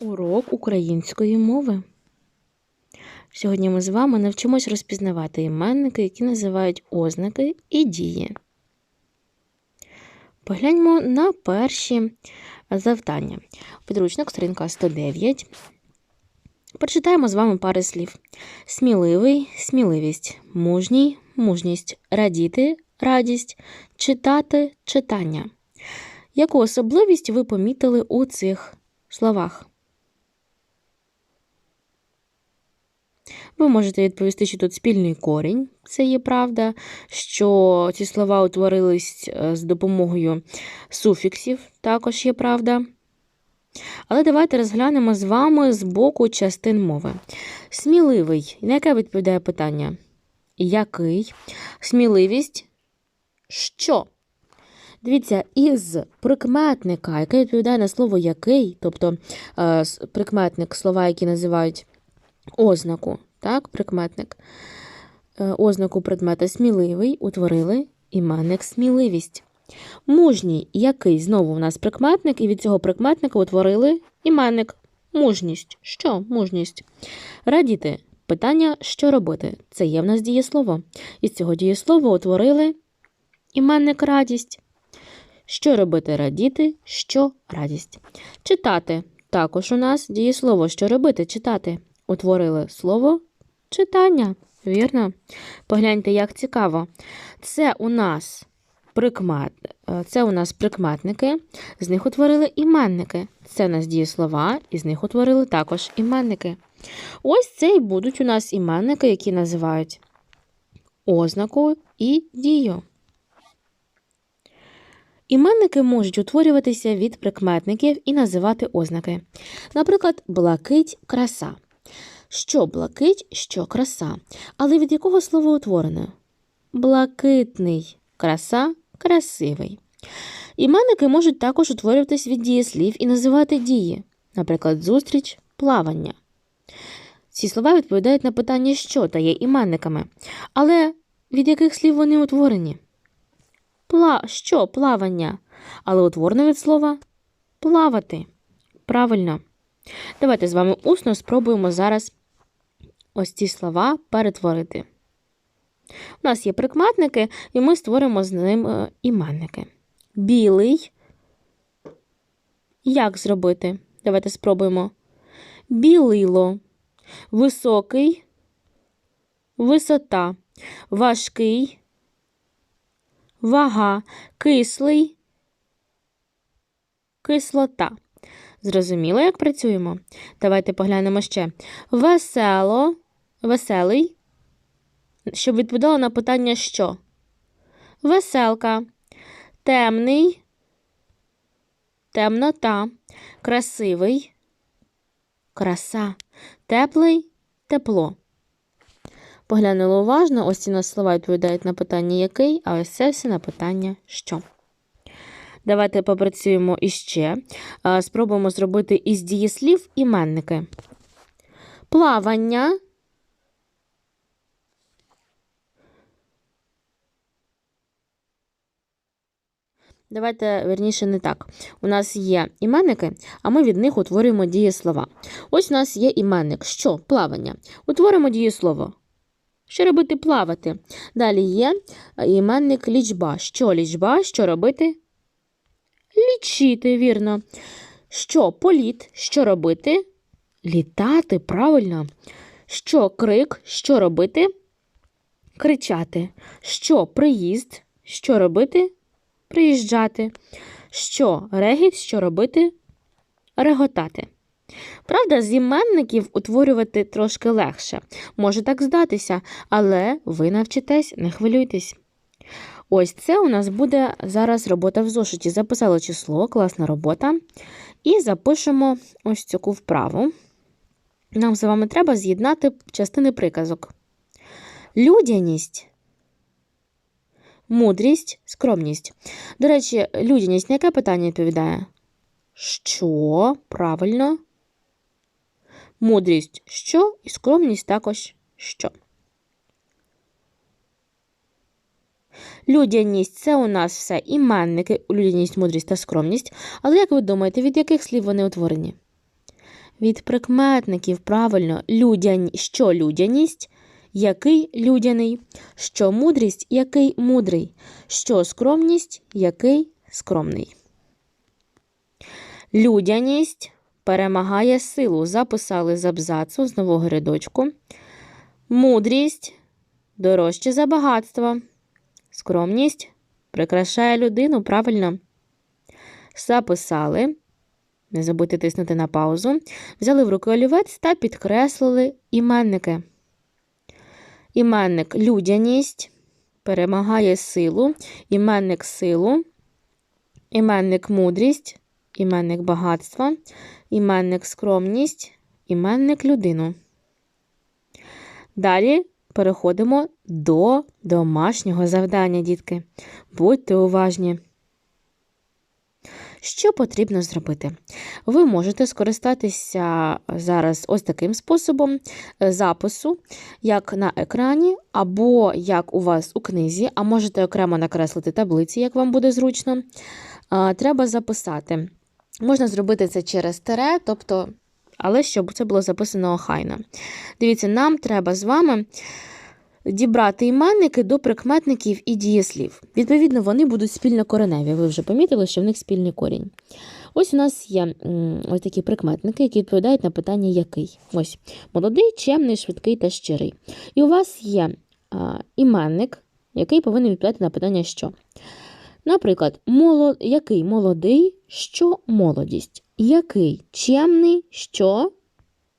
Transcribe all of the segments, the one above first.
Урок української мови. Сьогодні ми з вами навчимось розпізнавати іменники, які називають ознаки і дії. Погляньмо на перші завдання. Підручник, сторінка 109. Прочитаємо з вами пари слів: сміливий, сміливість, мужній, мужність, радіти, радість, читати, читання. Яку особливість ви помітили у цих словах? Ви можете відповісти, що тут спільний корінь, це є правда, що ці слова утворились е, з допомогою суфіксів, також є правда. Але давайте розглянемо з вами з боку частин мови. Сміливий. На яке відповідає питання? Який? Сміливість? Що? Дивіться, із прикметника, який відповідає на слово який, тобто е, прикметник слова, які називають ознаку, так, прикметник, е, ознаку предмета сміливий, утворили іменник сміливість. Мужній, який знову у нас прикметник, і від цього прикметника утворили іменник мужність. Що мужність? Радіти. Питання, що робити? Це є в нас дієслово. Із цього дієслова утворили іменник радість. Що робити радіти, що радість. Читати. Також у нас дієслово, що робити, читати. Утворили слово читання. Вірно? Погляньте, як цікаво. Це у нас прикмет, е, це у нас прикметники, з них утворили іменники. Це у нас дієслова, і з них утворили також іменники. Ось це і будуть у нас іменники, які називають ознаку і дію. Іменники можуть утворюватися від прикметників і називати ознаки. Наприклад, блакить краса. Що блакить, що краса. Але від якого слова утворено? Блакитний краса красивий. Іменники можуть також утворюватись від дієслів і називати дії, наприклад, зустріч, плавання. Ці слова відповідають на питання, що та є іменниками. Але від яких слів вони утворені? Пла... Що плавання? Але утворено від слова плавати. Правильно. Давайте з вами усно спробуємо зараз ось ці слова перетворити. У нас є прикметники, і ми створимо з ним іменники. Білий. Як зробити? Давайте спробуємо. Білило. Високий. Висота. Важкий. Вага. Кислий. Кислота. Зрозуміло, як працюємо? Давайте поглянемо ще. Весело, веселий, щоб відповідало на питання що? Веселка, темний, темнота, красивий, краса, теплий, тепло. Поглянули уважно, ось ці нас слова відповідають на питання який, а ось це все на питання що. Давайте попрацюємо іще. Спробуємо зробити із дієслів іменники. Плавання. Давайте, верніше, не так. У нас є іменники, а ми від них утворюємо дієслова. Ось у нас є іменник. Що? Плавання. Утворимо дієслово. Що робити плавати? Далі є іменник лічба. Що лічба? Що робити? Лічити, вірно. Що політ? Що робити? Літати, правильно. Що крик? Що робити? Кричати. Що приїзд? Що робити? Приїжджати. Що регіт? Що робити? Реготати. Правда, з іменників утворювати трошки легше. Може так здатися, але ви навчитесь, не хвилюйтесь. Ось це у нас буде зараз робота в зошиті. Записали число, класна робота. І запишемо ось цю вправу. Нам з вами треба з'єднати частини приказок. Людяність, мудрість, скромність. До речі, людяність на яке питання відповідає? Що? Правильно? Мудрість що? І скромність також що. Людяність це у нас все іменники, людяність, мудрість та скромність. Але як ви думаєте, від яких слів вони утворені? від прикметників. Правильно, людянь, що людяність, який людяний, що мудрість, який мудрий, що скромність, який скромний. Людяність перемагає силу. Записали з абзацу з нового рядочку. Мудрість дорожче за багатство. Скромність прикрашає людину, правильно. Записали. Не забудьте тиснути на паузу. Взяли в руки олівець та підкреслили іменники. Іменник людяність перемагає силу, іменник силу, іменник мудрість, іменник багатство, іменник скромність, іменник людину. Далі переходимо до домашнього завдання, дітки. Будьте уважні. Що потрібно зробити? Ви можете скористатися зараз ось таким способом е, запису, як на екрані, або як у вас у книзі, а можете окремо накреслити таблиці, як вам буде зручно. Треба записати. Можна зробити це через тере, тобто, але щоб це було записано охайно. Дивіться, нам треба з вами дібрати іменники до прикметників і дієслів. Відповідно, вони будуть спільнокореневі. Ви вже помітили, що в них спільний корінь. Ось у нас є ось такі прикметники, які відповідають на питання який. Ось молодий, чемний, швидкий та щирий. І у вас є іменник, який повинен відповідати на питання що. Наприклад, молод... який молодий, що молодість. Який чемний, що.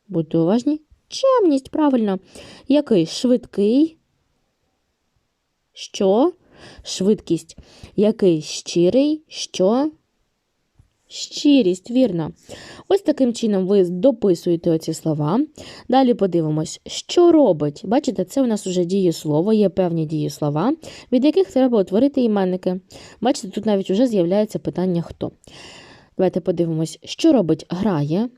Будьте уважні. Чемність, правильно. Який швидкий, що швидкість. Який щирий, що щирість, вірно. Ось таким чином ви дописуєте оці слова. Далі подивимось, що робить. Бачите, це у нас уже дієслово, є певні дієслова, від яких треба утворити іменники. Бачите, тут навіть вже з'являється питання хто. Давайте подивимось, що робить грає,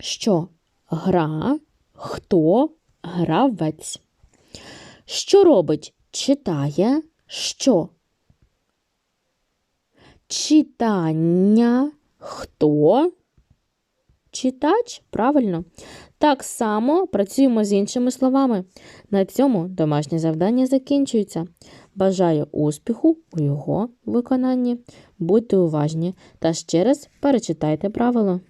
що гра, хто гравець. Що робить читає, що? Читання, хто? Читач, правильно. Так само працюємо з іншими словами. На цьому домашнє завдання закінчується. Бажаю успіху у його виконанні. Будьте уважні та ще раз перечитайте правило.